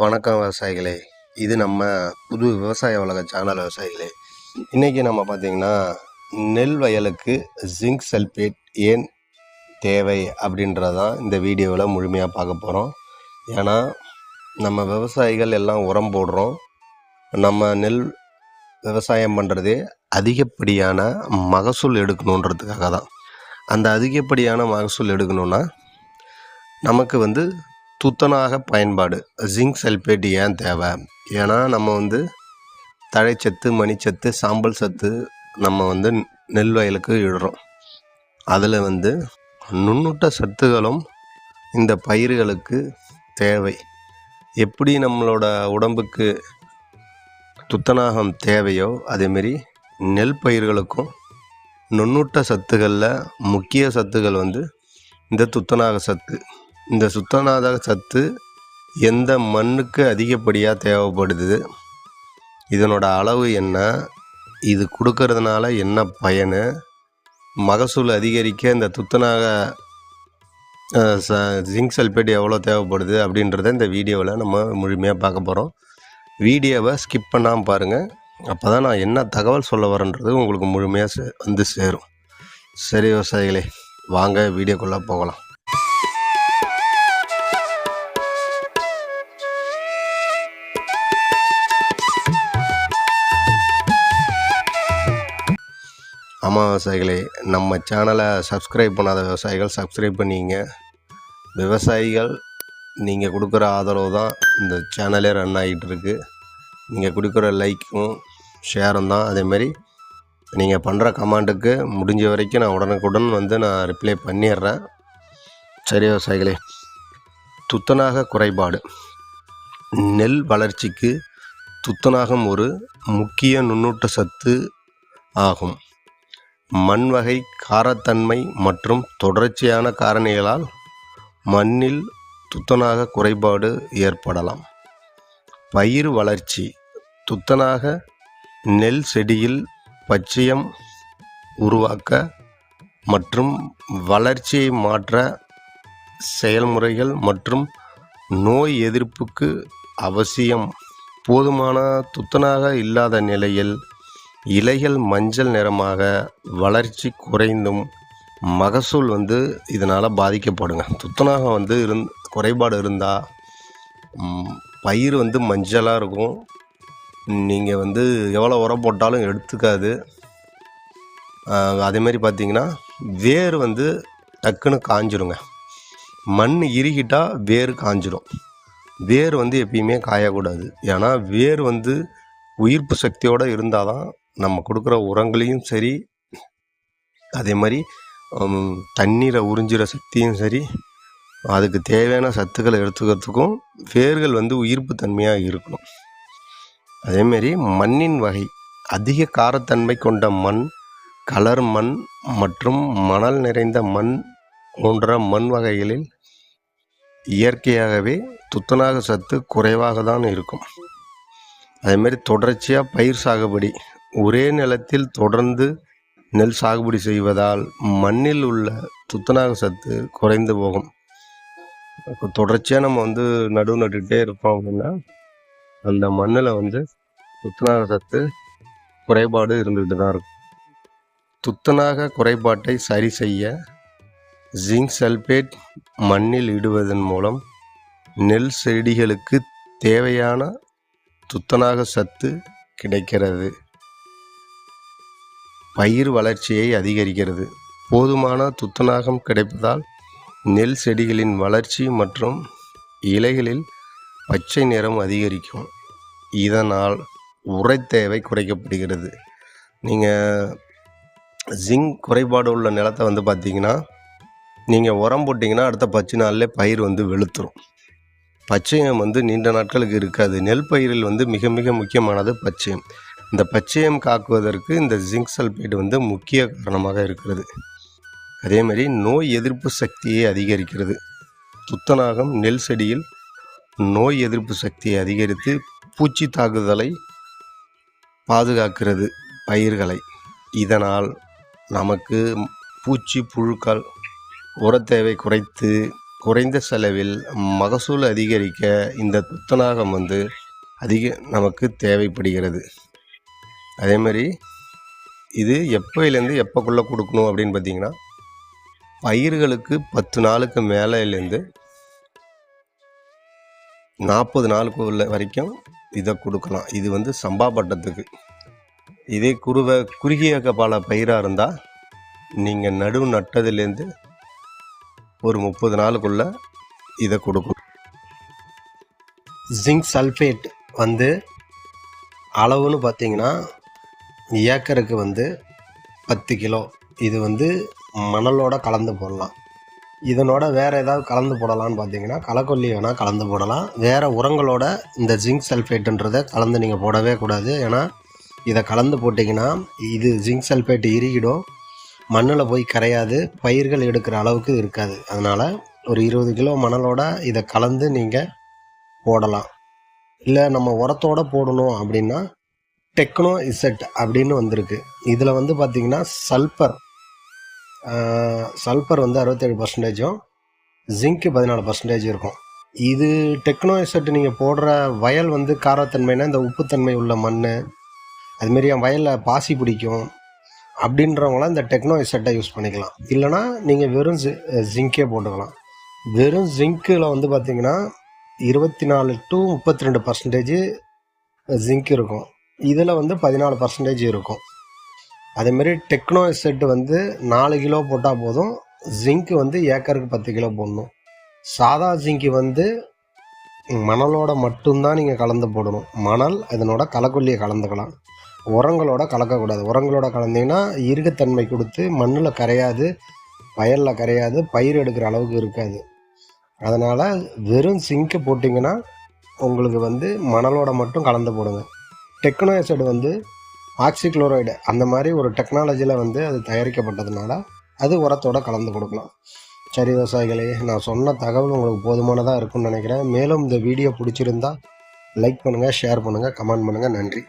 வணக்கம் விவசாயிகளே. இது நம்ம புது விவசாய உலக சேனல் விவசாயிகளே. இன்றைக்கி நம்ம பார்த்திங்கன்னா நெல் வயலுக்கு ஜிங்க் சல்பேட் ஏன் தேவை அப்படின்றதான் இந்த வீடியோவில் முழுமையாக பார்க்க போகிறோம் ஏன்னா நம்ம விவசாயிகள் எல்லாம் உரம் போடுறோம். நம்ம நெல் விவசாயம் பண்ணுறதே அதிகப்படியான மகசூல் எடுக்கணுன்றதுக்காக தான் அந்த அதிகப்படியான மகசூல் எடுக்கணுன்னா நமக்கு வந்து துத்தநாக பயன்பாடு. ஜிங்க் சல்பேட் ஏன் தேவை? ஏன்னா நம்ம வந்து தழைச்சத்து மணிச்சத்து சாம்பல் சத்து நம்ம வந்து நெல் வயலுக்கு இடுறோம். அதில் வந்து நுண்ணூட்ட சத்துகளும் இந்த பயிர்களுக்கு தேவை. எப்படி நம்மளோட உடம்புக்கு துத்தநாகம் தேவையோ அதேமாரி நெல் பயிர்களுக்கும் நுண்ணூட்ட சத்துக்களில் முக்கிய சத்துக்கள் வந்து இந்த துத்தநாக சத்து. இந்த சுத்தநாத சத்து எந்த மண்ணுக்கு அதிகப்படியாக தேவைப்படுது? இதனோட அளவு என்ன? இது கொடுக்கறதுனால என்ன பயன்? மகசூல் அதிகரிக்க இந்த துத்தநாக ச ஜிங்க் சல்பேட் எவ்வளோ தேவைப்படுது அப்படின்றத இந்த வீடியோவில் நம்ம முழுமையாக பார்க்க போகிறோம் வீடியோவை ஸ்கிப் பண்ணாமல் பாருங்கள் அப்போ தான் நான் என்ன தகவல் சொல்ல வரேன்றது உங்களுக்கு முழுமையாக சே வந்து சேரும். சரி விவசாயிகளே வாங்க வீடியோக்குள்ளே போகலாம். ஆமாம் விவசாயிகளே நம்ம சேனலை சப்ஸ்கிரைப் பண்ணாத விவசாயிகள் சப்ஸ்கிரைப் பண்ணிங்க. விவசாயிகள் நீங்கள் கொடுக்குற ஆதரவு தான் இந்த சேனலே ரன் ஆகிட்டுருக்கு நீங்கள் கொடுக்குற லைக்கும் ஷேரும் தான். அதேமாரி நீங்கள் பண்ணுற கமாண்டுக்கு முடிஞ்ச வரைக்கும் நான் உடனுக்குடன் வந்து நான் ரிப்ளை பண்ணிடுறேன். சரி விவசாயிகளே துத்தநாக குறைபாடு. நெல் வளர்ச்சிக்கு துத்தநாகம் ஒரு முக்கிய நுண்ணூட்ட சத்து ஆகும். மண் வகை காரத்தன்மை மற்றும் தொடர்ச்சியான காரணிகளால் மண்ணில் துத்தநாக குறைபாடு ஏற்படலாம். பயிர் வளர்ச்சி துத்தநாக நெல் செடியில் பச்சையம் உருவாக்க மற்றும் வளர்ச்சியை மாற்ற செயல்முறைகள் மற்றும் நோய் எதிர்ப்புக்கு அவசியம். போதுமான துத்தனாக இல்லாத நிலையில் இலைகள் மஞ்சள் நிறமாக வளர்ச்சி குறைந்தும் மகசூல் வந்து இதனால் பாதிக்கப்படுங்க. துத்தநாகம் வந்து இருந் குறைபாடு இருந்தால் பயிர் வந்து மஞ்சளாக இருக்கும். நீங்கள் வந்து எவ்வளோ உரம் போட்டாலும் எடுத்துக்காது. அதேமாரி பார்த்தீங்கன்னா வேர் வந்து டக்குன்னு காஞ்சிருங்க. மண் இறுகிட்டால் வேர் காஞ்சிரும். வேர் வந்து எப்பயுமே காயக்கூடாது. ஏன்னா வேர் வந்து உயிர்ப்பு சக்தியோடு இருந்தால் தான் நம்ம கொடுக்குற உரங்களையும் சரி அதே மாதிரி தண்ணீரை உறிஞ்சிற சக்தியும் சரி அதுக்கு தேவையான சத்துக்களை எடுத்துக்கிறதுக்கும் வேர்கள் வந்து உயிர்ப்பு தன்மையாக இருக்கணும். அதேமாரி மண்ணின் வகை அதிக காரத்தன்மை கொண்ட மண் கலர் மண் மற்றும் மணல் நிறைந்த மண் போன்ற மண் வகைகளில் இயற்கையாகவே துத்தநாக சத்து குறைவாக தான் இருக்கும் அதேமாரி தொடர்ச்சியாக பயிர் சாகுபடி ஒரே நிலத்தில் தொடர்ந்து நெல் சாகுபடி செய்வதால் மண்ணில் உள்ள துத்தநாக சத்து குறைந்து போகும். தொடர்ச்சியாக நம்ம வந்து நடுவு நட்டுக்கிட்டே இருப்போம் அப்படின்னா அந்த மண்ணில் வந்து துத்தநாக சத்து குறைபாடு இருந்துகிட்டு தான் இருக்கும். துத்தநாக குறைபாட்டை சரி செய்ய ஜிங்க் சல்பேட் மண்ணில் இடுவதன் மூலம் நெல் செடிகளுக்கு தேவையான துத்தநாக சத்து கிடைக்கிறது. பயிர் வளர்ச்சியை அதிகரிக்கிறது. போதுமான துத்தநாகம் கிடைப்பதால் நெல் செடிகளின் வளர்ச்சி மற்றும் இலைகளில் பச்சை நிறம் அதிகரிக்கும். இதனால் உரை தேவை குறைக்கப்படுகிறது. நீங்கள் ஜிங்க் குறைபாடு உள்ள நிலத்தை வந்து பார்த்தீங்கன்னா நீங்கள் உரம் போட்டிங்கன்னா அடுத்த பத்து நாளில் பயிர் வந்து வெளுத்துரும். பச்சையம் வந்து நீண்ட நாட்களுக்கு இருக்காது. நெல் பயிரில் வந்து மிக மிக முக்கியமானது பச்சையம். இந்த பச்சையம் காக்குவதற்கு இந்த ஜிங்க் சல்பேட் வந்து முக்கிய காரணமாக இருக்கிறது. அதே மாதிரி நோய் எதிர்ப்பு சக்தியை அதிகரிக்கிறது. துத்தநாகம் நெல் செடியில் நோய் எதிர்ப்பு சக்தியை அதிகரித்து பூச்சி தாக்குதலை பாதுகாக்கிறது பயிர்களை. இதனால் நமக்கு பூச்சி புழுக்கள் உரத்தேவை குறைத்து குறைந்த செலவில் மகசூல் அதிகரிக்க இந்த துத்தநாகம் வந்து அதிக நமக்கு தேவைப்படுகிறது. அதே மாதிரி இது எப்போயிலேருந்து எப்போக்குள்ளே கொடுக்கணும் அப்படின்னு பார்த்தீங்கன்னா பயிர்களுக்கு பத்து நாளுக்கு மேலேலேருந்து நாற்பது நாளுக்கு உள்ள வரைக்கும் இதை கொடுக்கலாம். இது வந்து சம்பா பட்டத்துக்கு. இதே குறுவை குறுகிய கால பயிராக இருந்தால் நீங்கள் நடுவு நட்டதுலேருந்து ஒரு முப்பது நாளுக்குள்ள இதை கொடுக்கும் ஜிங்க் சல்ஃபேட் வந்து அளவுன்னு பார்த்தீங்கன்னா ஏக்கருக்கு வந்து பத்து கிலோ. இது வந்து மணலோட கலந்து போடலாம். இதனோட வேறு ஏதாவது கலந்து போடலான்னு பார்த்தீங்கன்னா களைக்கொல்லி வேணால் கலந்து போடலாம். வேறு உரங்களோட இந்த ஜிங்க் சல்ஃபேட்டுன்றதை கலந்து நீங்கள் போடவே கூடாது. ஏன்னா இதை கலந்து போட்டிங்கன்னா இது ஜிங்க் சல்ஃபேட் இறுகிடும். மண்ணில் போய் கரையாது. பயிர்கள் எடுக்கிற அளவுக்கு இருக்காது. அதனால் ஒரு இருபது கிலோ மணலோட இதை கலந்து நீங்கள் போடலாம். இல்லை நம்ம உரத்தோட போடணும் அப்படின்னா டெக்னோ இசெட் அப்படின்னு வந்திருக்கு. இதில் வந்து பார்த்திங்கன்னா சல்பர் சல்பர் வந்து அறுபத்தேழு பர்சன்டேஜும் ஜிங்க்கு பதினாலு பர்சன்டேஜ் இருக்கும். இது டெக்னோ இசெட் நீங்கள் போடுற வயல் வந்து காரத்தன்மைனா இந்த உப்புத்தன்மை உள்ள மண் அதுமாரி என் வயலில் பாசி பிடிக்கும் அப்படின்றவங்களாம் இந்த டெக்னோ இசெட்டை யூஸ் பண்ணிக்கலாம். இல்லைனா நீங்கள் வெறும் ஜி ஜிங்கே போட்டுக்கலாம். வெறும் ஜிங்க்கில் வந்து பார்த்திங்கன்னா இருபத்தி நாலு டு முப்பத்தி ரெண்டு பர்சன்டேஜ் ஜிங்க் இருக்கும். இதில் வந்து பதினாலு பர்சன்டேஜ் இருக்கும். அதேமாரி டெக்னோ செட்டு வந்து நாலு கிலோ போட்டால் போதும். ஜிங்க்கு வந்து ஏக்கருக்கு பத்து கிலோ போடணும். சாதா ஜிங்க்கு வந்து மணலோட மட்டும்தான் நீங்கள் கலந்து போடணும். மணல் இதனோட கலக்கொல்லியை கலந்துக்கலாம். உரங்களோட கலக்கக்கூடாது. உரங்களோட கலந்தீங்கன்னா இறுகத்தன்மை கொடுத்து மண்ணில் கரையாது வயலில் கரையாது பயிர் எடுக்கிற அளவுக்கு இருக்காது. அதனால் வெறும் சிங்க்கு போட்டிங்கன்னா உங்களுக்கு வந்து மணலோட மட்டும் கலந்து போடுங்க. டெக்னோசைடு வந்து ஆக்சிக்ளோரைடு அந்த மாதிரி ஒரு டெக்னாலஜியில் வந்து அது தயாரிக்கப்பட்டதுனால அது உரத்தோட கலந்து கொடுக்கலாம். சரி விவசாயிகளே நான் சொன்ன தகவல் உங்களுக்கு போதுமானதாக இருக்கும்னு நினைக்கிறேன். மேலும் இந்த வீடியோ பிடிச்சிருந்தா லைக் பண்ணுங்கள் ஷேர் பண்ணுங்கள் கமெண்ட் பண்ணுங்கள் நன்றி.